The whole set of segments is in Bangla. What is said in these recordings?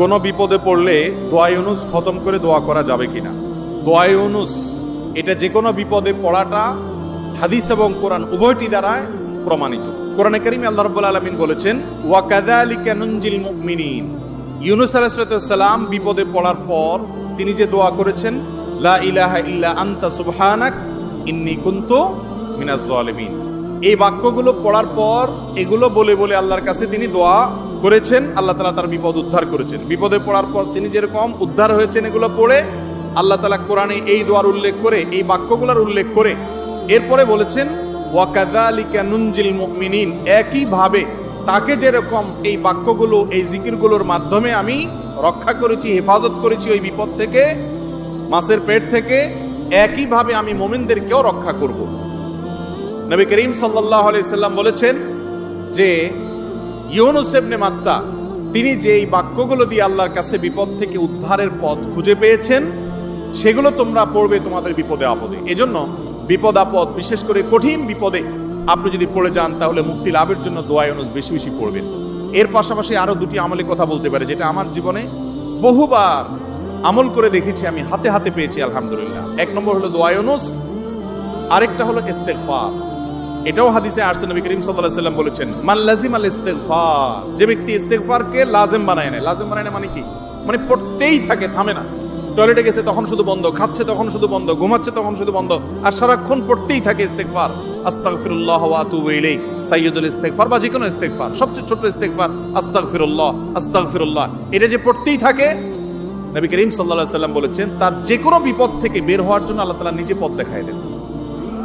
কোন বিপদে পড়লে দোয়া খতম করে দোয়া করা যাবে দোয়া ইউনুস, এটা যে কোনো বিপদে পড়াটা হাদিস এবং কোরআন উভয়টি দ্বারায় প্রমাণিত। কোরআনে করিম আল্লাহ রাব্বুল আলামিন বলেছেন, ওয়া কাযালিকা নুনজিল মুমিনিন। ইউনুস আলাইহিস সালাম বিপদে পড়ার পর তিনি যে দোয়া করেছেন, লা ইলাহা ইল্লা আনতা সুবহানাক, ইন্নী কুনতু মিনাজ জালিমিন এই বাক্যগুলো পড়ার পর এগুলো বলে বলে আল্লাহর কাছে তিনি দোয়া করেছেন, আল্লাহ তালা তার বিপদ উদ্ধার করেছেন। বিপদে পড়ার পর তিনি যেরকম উদ্ধার হয়েছেন এগুলো পড়ে, আল্লাহ তালা কোরআনে এই দোয়ার উল্লেখ করে, এই বাক্যগুলোর উল্লেখ করে, এরপরে বলেছেন ওয়াকাদালিকা নুনজিল মুমিনিন একইভাবে তাকে যেরকম এই বাক্যগুলো, এই জিকিরগুলোর মাধ্যমে আমি রক্ষা করেছি, হেফাজত করেছি ওই বিপদ থেকে, মাছের পেট থেকে, একইভাবে আমি মোমিনদেরকেও রক্ষা করব। নবী করিম সাল্লাহ সাল্লাম বলেছেন যে ইউনুস ইবনে মাত্তা, তিনি যে এই বাক্যগুলো দিয়ে আল্লাহর কাছে বিপদ থেকে উদ্ধারের পথ খুঁজে পেয়েছেন, সেগুলো তোমরা পড়বে তোমাদের বিপদে আপদে। এজন্য বিপদ আপদ, বিশেষ করে কঠিন বিপদে আপনি যদি পড়ে যান, তাহলে মুক্তি লাভের জন্য দোয়া ইউনুস বেশি বেশি পড়বেন। এর পাশাপাশি আরও দুটি আমলে কথা বলতে পারে, যেটা আমার জীবনে বহুবার আমল করে দেখেছি, আমি হাতে হাতে পেয়েছি, আলহামদুলিল্লাহ। এক নম্বর হলো দোয়া ইউনুস, আরেকটা হলো ইস্তেগফার। এটাও হাদিসে আসছে নবী করিম আলাইহি সাল্লাম বলেছেন, মান লাজিম আল ইস্তেগফার যে ব্যক্তি ইস্তেগফারকে লাজিম বানায় নেয়। লাজিম বানায় নেয় মানে কি? মানে পড়তেই থাকে, থামে না। টয়লেটে গেছে তখন শুধু বন্ধ, খাচ্ছে তখন শুধু বন্ধ, ঘুমাচ্ছে তখন শুধু বন্ধ, আর সারাক্ষণ পড়তেই থাকে ইস্তেগফার। আস্তাগফিরুল্লাহ ওয়া আতুবু ইলাইহি। সাইয়্যিদুল ইস্তেগফার বা যে ইস্তেগফার, সবচেয়ে ছোট ইস্তেগফার, আস্তাগফিরুল্লাহ আস্তাগফিরুল্লাহ। এটা যে পড়তেই থাকে, নবী করিম সাল্লাল্লাহু আলাইহি সাল্লাম বলেছেন, তার যে কোনো বিপদ থেকে বের হওয়ার জন্য আল্লাহ তাআলা নিজে পথ দেখায় দেন।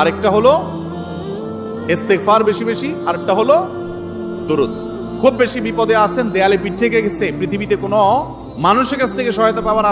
আরেকটা হলো ইস্তেগফার বেশি বেশি, আরেকটা হলো দরুদ। খুব বেশি বিপদে আছেন, দেয়ালে পিঠ গেছে, পৃথিবীতে কোনো মানুষের কাছ থেকে সহায়তা পাওয়ার